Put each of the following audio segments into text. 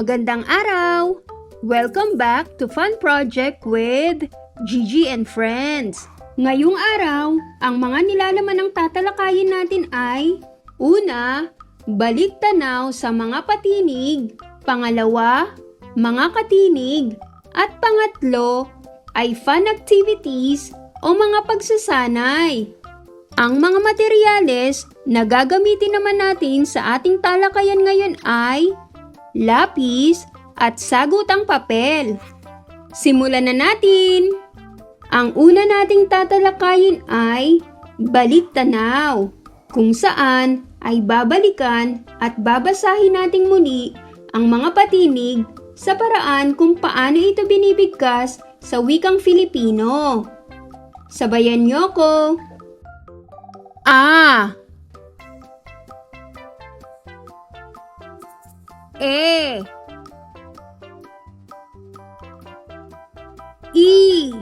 Magandang araw! Welcome back to Fun Project with Gigi and Friends. Ngayong araw, ang mga nilalaman ng tatalakayin natin ay Una, balik tanaw sa mga patinig. Pangalawa, mga katinig. At pangatlo, ay fun activities o mga pagsasanay. Ang mga materyales na gagamitin naman natin sa ating talakayan ngayon ay lapis at sagutang papel. Simulan na natin! Ang una nating tatalakayin ay balik tanaw, kung saan ay babalikan at babasahin nating muli ang mga patinig sa paraan kung paano ito binibigkas sa wikang Filipino. Sabayan niyo ko! A E I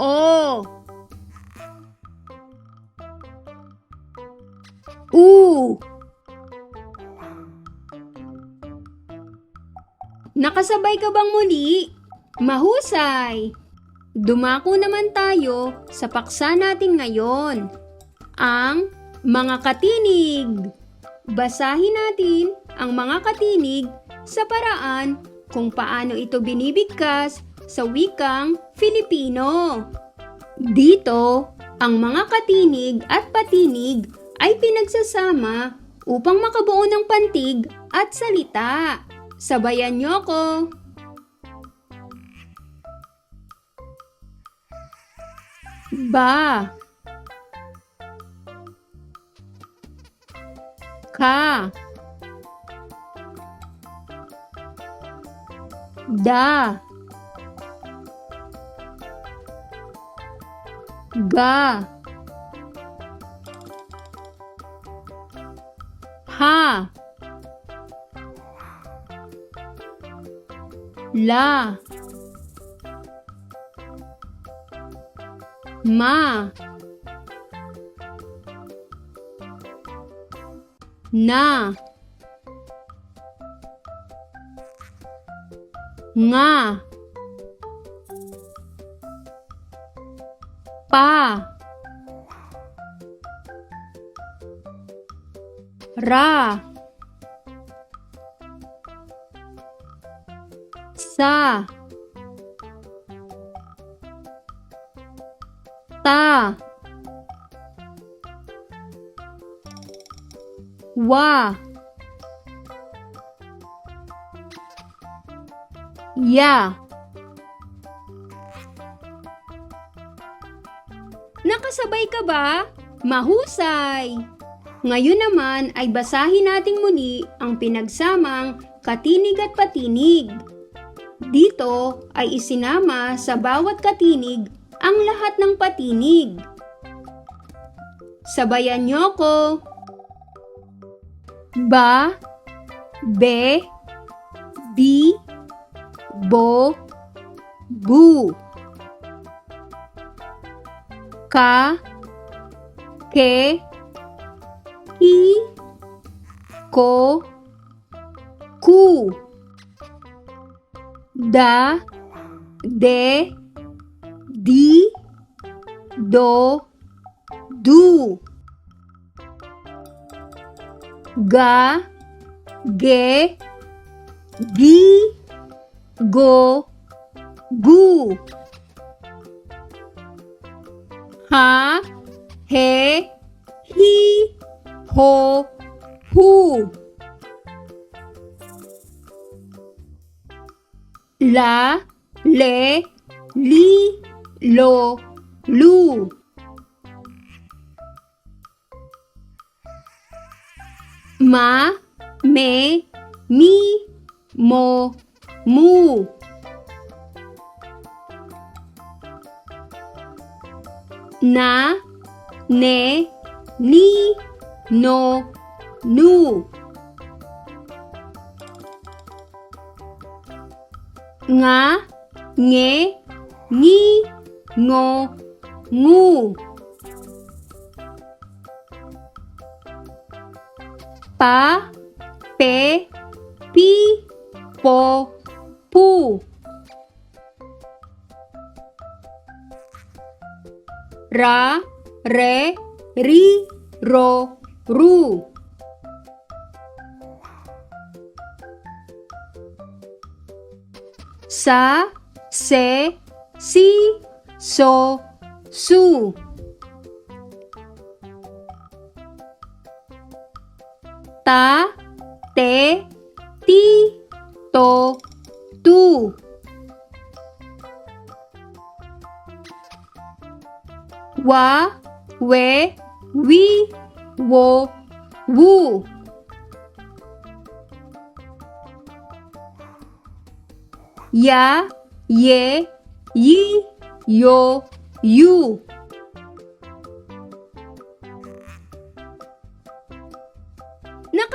O U Nakasabay ka bang muli? Mahusay! Dumako naman tayo sa paksa natin ngayon. Ang mga katinig. Basahin natin ang mga katinig sa paraan kung paano ito binibigkas sa wikang Filipino. Dito, ang mga katinig at patinig ay pinagsasama upang makabuo ng pantig at salita. Sabayan niyo ko. Ba Ka. Da. Ga. Ha. La. Ma Na. Nga. Pa. Ra. Sa. Ta Wa Ya Nakasabay ka ba? Mahusay! Ngayon naman ay basahin nating muli ang pinagsamang katinig at patinig. Dito ay isinama sa bawat katinig ang lahat ng patinig. Sabayan niyo ko. Ba, be, bi, bo, bu. Ka, ke, i, ko, ku. Da, de, di, do, du. Ga, ge, gi, go, gu. Ha, he, hi, ho, hu. La, le, li, lo, lu. ma mẹ, mi mô mu. Na ne ni, no, nu. Ngá nghé nhi ngô ngu. Pa, pe, pi, po, pu. Ra, re, ri, ro, ru. Sa, se, si, so, su. 따, 떼, 네, 띠, 또, 뚜. 와, 왜, 위, 워, 우. 야, 예, 이, 요, 유.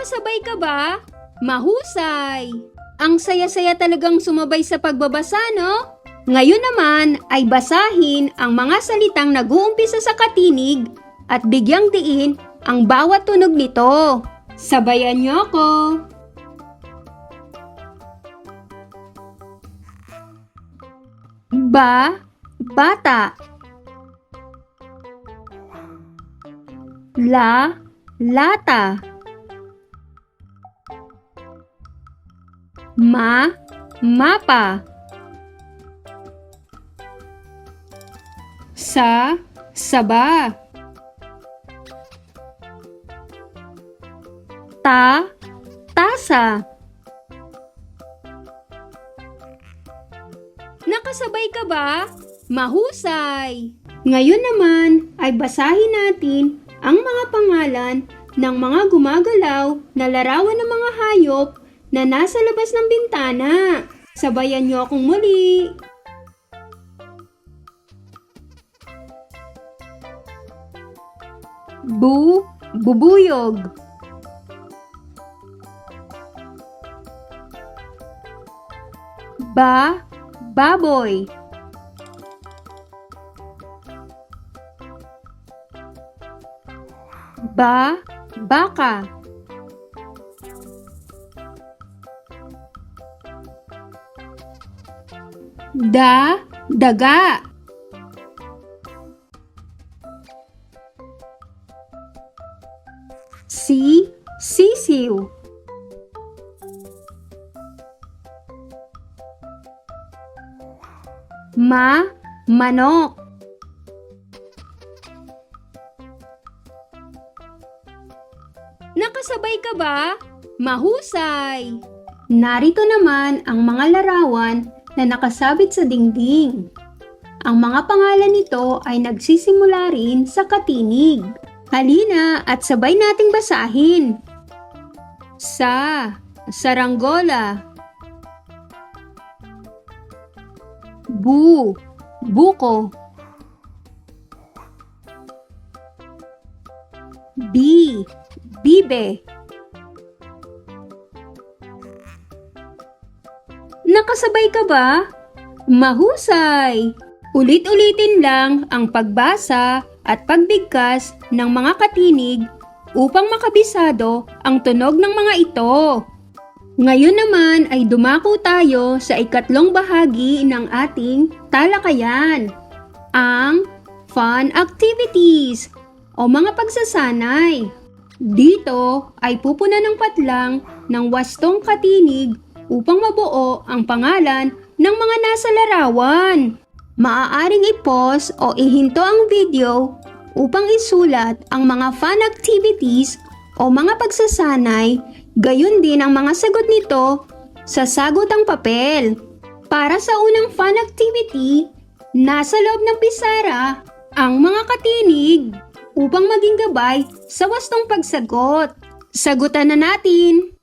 Nakasabay ka ba? Mahusay! Ang saya-saya talagang sumabay sa pagbabasa, no? Ngayon naman ay basahin ang mga salitang nag-uumpisa sa katinig at bigyang diin ang bawat tunog nito. Sabayan niyo ako! Ba, bata. La, lata. Ma, mapa. Sa, saba. Ta, tasa. Nakasabay ka ba? Mahusay! Ngayon naman ay basahin natin ang mga pangalan ng mga gumagalaw na larawan ng mga hayop na nasa labas ng bintana. Sabayan niyo akong muli. Bu, bubuyog. Ba, baboy. Ba, baka. Da, daga. Si, sisiw. Ma, manok. Nakasabay ka ba? Mahusay! Narito naman ang mga larawan na nakasabit sa dingding. Ang mga pangalan nito ay nagsisimula rin sa katinig. Halina at sabay nating basahin. Sa, saranggola. Bu, buko. Bi, bibe. Nakasabay ka ba? Mahusay! Ulit-ulitin lang ang pagbasa at pagbigkas ng mga katinig upang makabisado ang tunog ng mga ito. Ngayon naman ay dumako tayo sa ikatlong bahagi ng ating talakayan, ang fun activities o mga pagsasanay. Dito ay pupuna ng patlang ng wastong katinig upang mabuo ang pangalan ng mga nasa larawan. Maaaring i-pause o ihinto ang video upang isulat ang mga fun activities o mga pagsasanay, gayon din ang mga sagot nito sa sagotang papel. Para sa unang fun activity, nasa loob ng pisara ang mga katinig upang maging gabay sa wastong pagsagot. Sagutan na natin!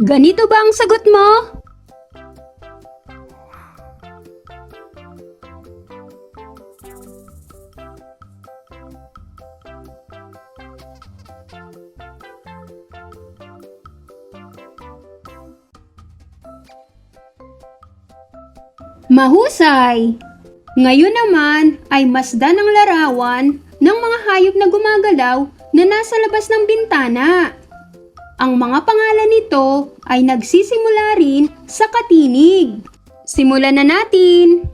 Ganito ba ang sagot mo? Mahusay! Ngayon naman ay masdan ang larawan ng mga hayop na gumagalaw na nasa labas ng bintana. Ang mga pangalan nito ay nagsisimula rin sa katinig. Simulan na natin!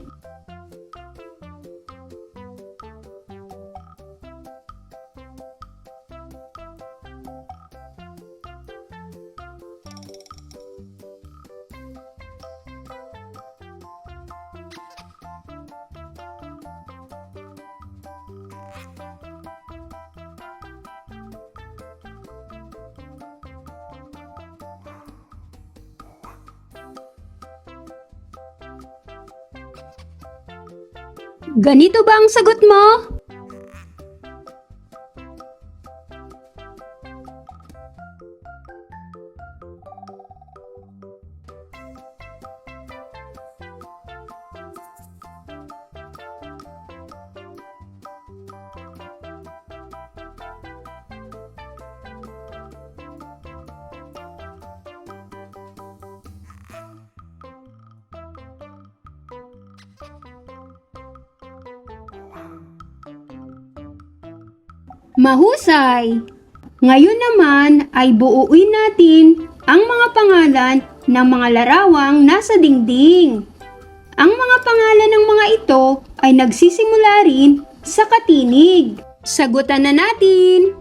Ganito ba ang sagot mo? Mahusay! Ngayon naman ay buuin natin ang mga pangalan ng mga larawang nasa dingding. Ang mga pangalan ng mga ito ay nagsisimula rin sa katinig. Sagutan na natin!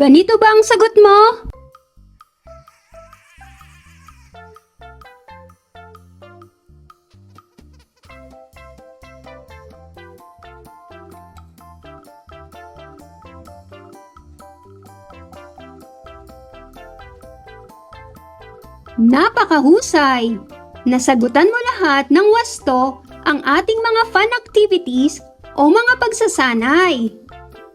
Ganito ba ang sagot mo? Napakahusay! Nasagutan mo lahat ng wasto ang ating mga fun activities o mga pagsasanay.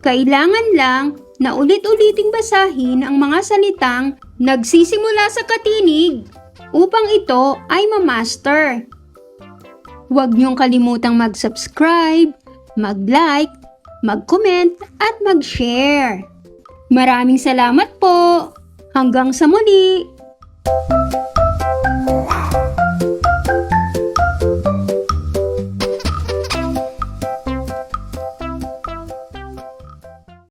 Kailangan lang na ulit-uliting basahin ang mga salitang nagsisimula sa katinig upang ito ay mamaster. Huwag niyong kalimutang mag-subscribe, mag-like, mag-comment at mag-share. Maraming salamat po! Hanggang sa muli!